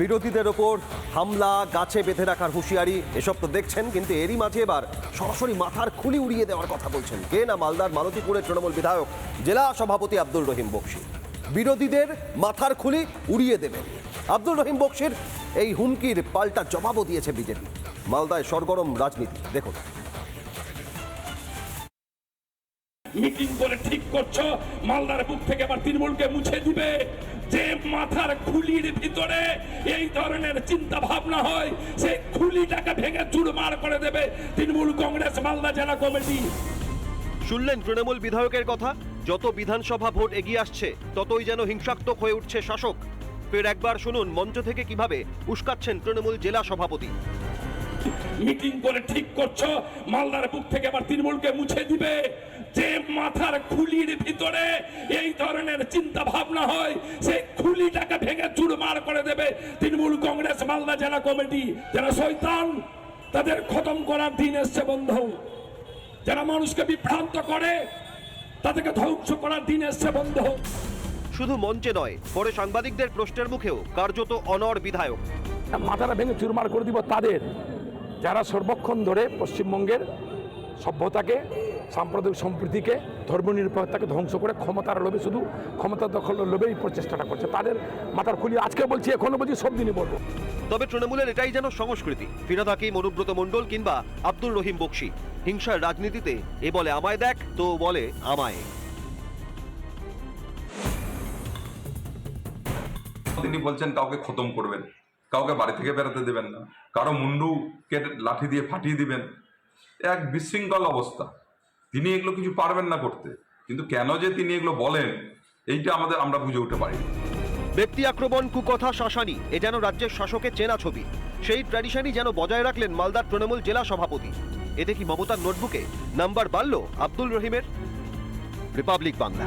বিরোধীদের ওপর হামলা, গাছে বেঁধে রাখার হুঁশিয়ারি, এসব তো দেখছেন, কিন্তু এরই মাঝে এবার সরাসরি মাথার খুলি উড়িয়ে দেওয়ার কথা বলছেন। কে না মালদার মালতীপুরের তৃণমূল বিধায়ক, জেলা সভাপতি আব্দুল রহিম বক্সি। বিরোধীদের মাথার খুলি উড়িয়ে দেবেন আব্দুল রহিম বক্সির এই হুমকির পাল্টা জবাবও দিয়েছে বিজেপি। মালদায় সরগরম রাজনীতি, দেখুন। মিটিং করে ঠিক করছ, মালদার বুক থেকে আবার তৃণমূলকে মুছে দিবে। যে মাথার খুলির ভিতরে এই ধরনের চিন্তা ভাবনা হয়, সেই খুলিটাকে ভেঙে চুরমার করে দেবে তৃণমূল কংগ্রেস মালদা জেলা কমিটি। শুনলেন তৃণমূল বিধায়কের কথা? যত বিধানসভা ভোট এগিয়ে আসছে, ততই যেন হিংসাত্মক হয়ে উঠছে শাসক। ফের একবার শুনুন, মঞ্চ থেকে কীভাবে উস্কাচ্ছেন তৃণমূল জেলা সভাপতি। মিটিং করে ঠিক করছ মালদার বুক থেকে আবার তৃণমূলকে মুছে দিবে। যে মাথার খুলির ভিতরে এই ধরনের চিন্তা ভাবনা হয় সেই খুলিটাকে ভেঙে চুরমার করে দেবে তৃণমূল কংগ্রেস মালদা জেলা কমিটি। যারা শৈতান তাদের খতম করার দিন এসছে বন্ধু। যারা মানুষকে বিভ্রান্ত করে তাদেরকে ধ্বংস করার দিন এসছে বন্ধু। শুধু মঞ্চে নয় পরে সাংবাদিকদের প্রশ্নের মুখেও কার্যত অনর বিধায়ক। মাথাটা ভেঙে চুরমার করে দিব তাদের। যারা সর্বক্ষণ ধরে পশ্চিমবঙ্গের সভ্যতাকে সাম্প্রদায়িক সম্প্রীতিকে ধর্মনিরপেক্ষতাকে ধ্বংস করে ক্ষমতার লোভে শুধু ক্ষমতা দখলের লোভে এই প্রচেষ্টাটা করছে তাদের মাথার খুলি আজকে বলছি এখনও বলছি সব দিনই বলব। তবে তৃণমূলের এটাই যেন সংস্কৃতি ফিরে থাকি অনুব্রত মণ্ডল কিংবা আব্দুল রহিম বক্সি হিংসার রাজনীতিতে এ বলে আমায় দেখ তো বলে আমায়। তিনি বলছেন কাউকে খতম করবেন। কাউকে বাড়ি থেকে বেরোতে দেবেন না। কারও মুন্ডু কেটে লাঠি দিয়ে ফাটিয়ে দিবেন। এক বিশৃঙ্খল অবস্থা। তিনি এগুলো কিছু পারবেন না করতে। কিন্তু কেন যে তিনি এগুলো বলেন, এইটা আমাদের, আমরা বুঝে উঠতে পারি ব্যক্তি আক্রমণ, কুকথা, শাসানি, এ যেন রাজ্যের শাসকের চেনা ছবি। সেই ট্র্যাডিশনই যেন বজায় রাখলেন মালদার তৃণমূল জেলা সভাপতি। এতে কি মমতার নোটবুকে নাম্বার বাড়ল আব্দুল রহিমের? রিপাবলিক বাংলা।